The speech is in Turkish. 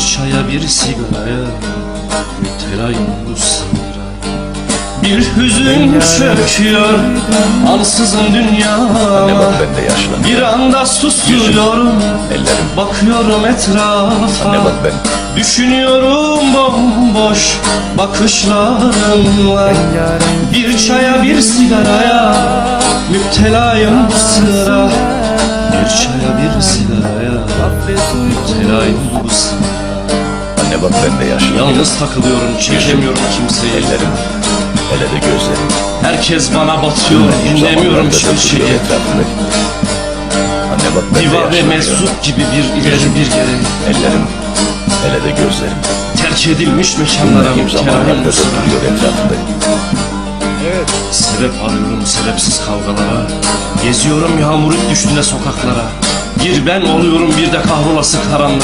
çaya bir sigaraya Müptelayım bu sıra Bir hüzün çöküyor Ansızın dünyama. Bir anda susuyorum. Bakıyorum etrafa. Düşünüyorum bomboş bakışlarımla Bir çaya bir sigaraya Müptelayım bu sıra Bir çaya bir sigaraya Müptelayım bu sıra Bak ben de yaşlanıyorum. Yalnız takılıyorum çekemiyorum kimseyi Ellerim. Hele de gözlerim. Herkes bana batıyor dinlemiyorum hiçbir dökülüyor şeyi etrafımda. Anne bak ben Diva ve mesut gibi bir ileri bir geri Ellerim. Hele de gözlerim. Terk edilmiş mekanlara dökülüyor etrafımda. Sebep arıyorum sebepsiz kavgalara Geziyorum yağmur düştüğünde sokaklara Bir ben oluyorum bir de kahrolası karanlık